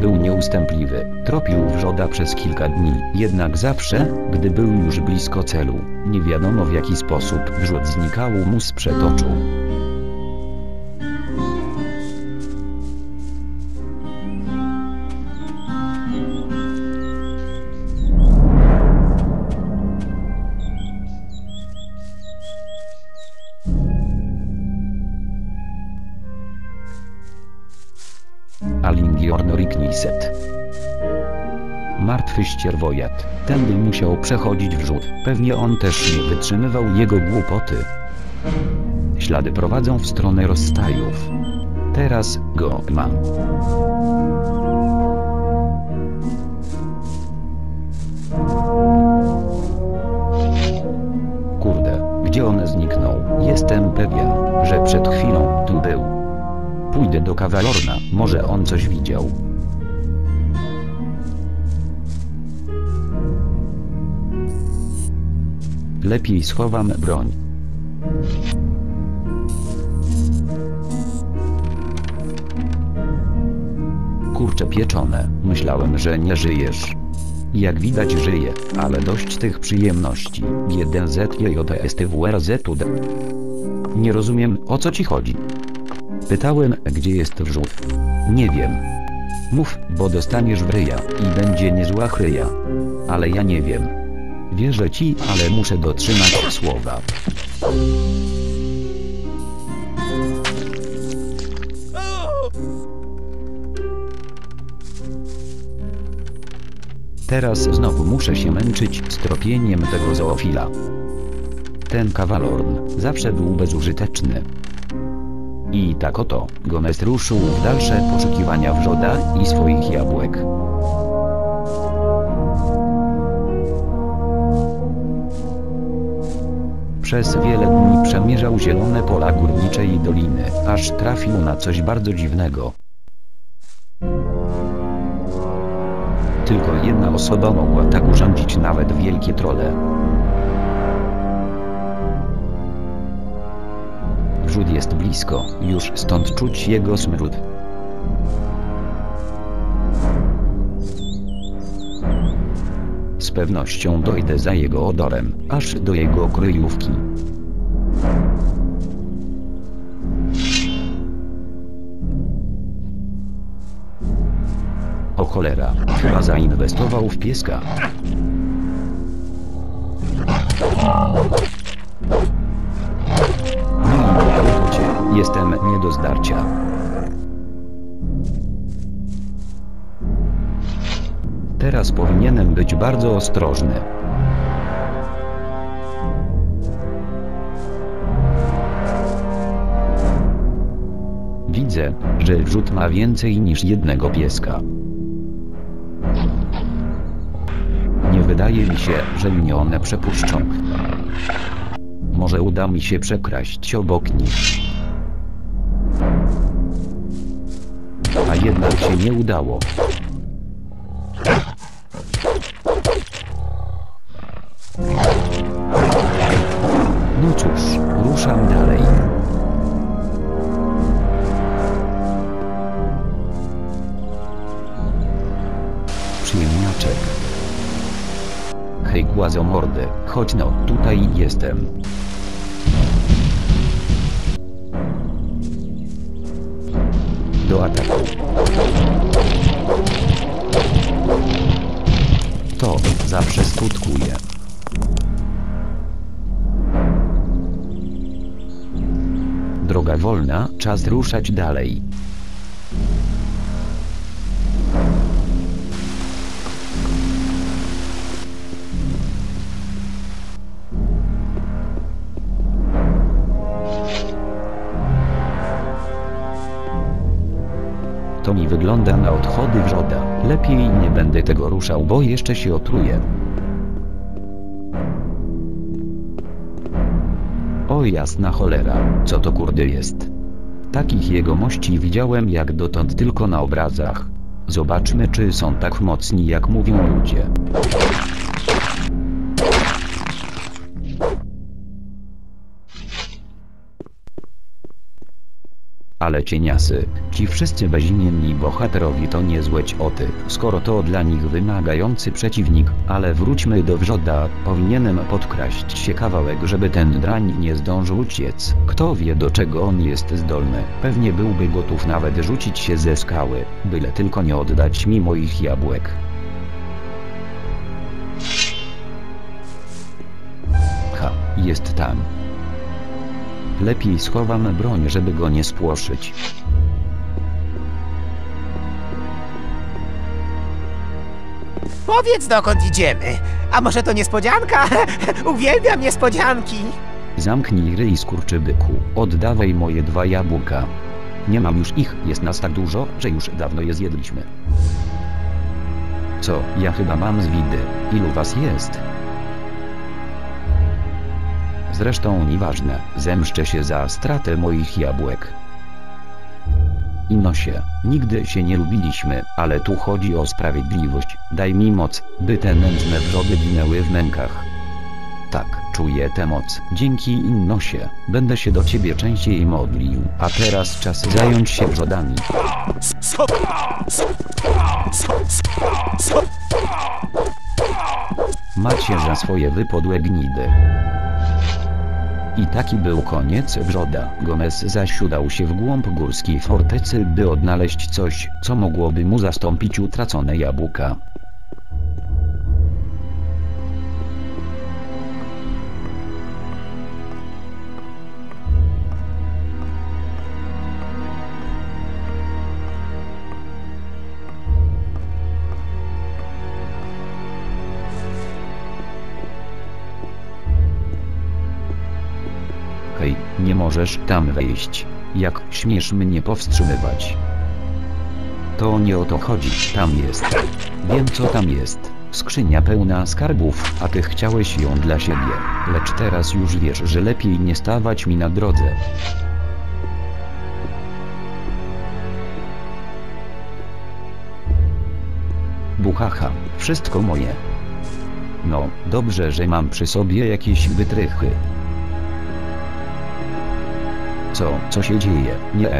Był nieustępliwy, tropił wrzoda przez kilka dni, jednak zawsze, gdy był już blisko celu, nie wiadomo w jaki sposób wrzód znikał mu z oczu. Alingiornorikniset. Martwy ścierwojad. Tędy musiał przechodzić wrzód. Pewnie on też nie wytrzymywał jego głupoty. Ślady prowadzą w stronę rozstajów. Teraz go mam. Kurde, gdzie on zniknął? Jestem pewien, że przed chwilą tu był. Pójdę do kawalorna, może on coś widział. Lepiej schowam broń. Kurcze pieczone, myślałem, że nie żyjesz. Jak widać żyje, ale dość tych przyjemności. G1ZJSTWRZUD. Nie rozumiem, o co ci chodzi. Pytałem, gdzie jest wrzód. Nie wiem. Mów, bo dostaniesz w ryja i będzie niezła chryja. Ale ja nie wiem. Wierzę ci, ale muszę dotrzymać słowa. Teraz znowu muszę się męczyć z tropieniem tego zoofila. Ten kawalorn zawsze był bezużyteczny. I tak oto, Gomez ruszył w dalsze poszukiwania wrzoda i swoich jabłek. Przez wiele dni przemierzał zielone pola górnicze i doliny, aż trafił na coś bardzo dziwnego. Tylko jedna osoba mogła tak urządzić nawet wielkie trole. Wrzód jest blisko, już stąd czuć jego smród. Z pewnością dojdę za jego odorem, aż do jego kryjówki. O cholera, chyba zainwestował w pieska. Jestem nie do zdarcia. Teraz powinienem być bardzo ostrożny. Widzę, że wrzód ma więcej niż jednego pieska. Nie wydaje mi się, że mnie one przepuszczą. Może uda mi się przekraść obok nich. A jednak się nie udało. No cóż, ruszam dalej. Przyjemniaczek. Hej głazomordy, chodź no, tutaj jestem. Do ataku. To zawsze skutkuje. Droga wolna, czas ruszać dalej. Wygląda na odchody wrzoda. Lepiej nie będę tego ruszał, bo jeszcze się otruję. O jasna cholera, co to kurde jest? Takich jegomości widziałem jak dotąd tylko na obrazach. Zobaczmy czy są tak mocni jak mówią ludzie. Ale cieniasy, ci wszyscy bezimienni bohaterowi to niezłe cioty, skoro to dla nich wymagający przeciwnik, ale wróćmy do wrzoda, powinienem podkraść się kawałek, żeby ten drań nie zdążył uciec. Kto wie do czego on jest zdolny, pewnie byłby gotów nawet rzucić się ze skały, byle tylko nie oddać mi moich jabłek. Ha, jest tam. Lepiej schowam broń, żeby go nie spłoszyć. Powiedz dokąd idziemy. A może to niespodzianka? Uwielbiam niespodzianki. Zamknij ryj skurczybyku, oddawaj moje dwa jabłka. Nie mam już ich, jest nas tak dużo, że już dawno je zjedliśmy. Co, ja chyba mam zwidy. Ilu was jest? Zresztą nieważne, zemszczę się za stratę moich jabłek. Inosie, nigdy się nie lubiliśmy, ale tu chodzi o sprawiedliwość. Daj mi moc, by te nędzne wrzody ginęły w mękach. Tak, czuję tę moc. Dzięki Innosie, będę się do ciebie częściej modlił. A teraz czas zająć się wrzodami. Macie za swoje wypodłe gnidy. I taki był koniec wrzoda. Gomez zaś się w głąb górskiej fortecy, by odnaleźć coś, co mogłoby mu zastąpić utracone jabłka. Możesz tam wejść. Jak śmiesz mnie powstrzymywać? To nie o to chodzi, tam jest. Wiem co tam jest. Skrzynia pełna skarbów, a ty chciałeś ją dla siebie. Lecz teraz już wiesz, że lepiej nie stawać mi na drodze. Buchacha, wszystko moje. No, dobrze, że mam przy sobie jakieś wytrychy. Co, co się dzieje? Nie.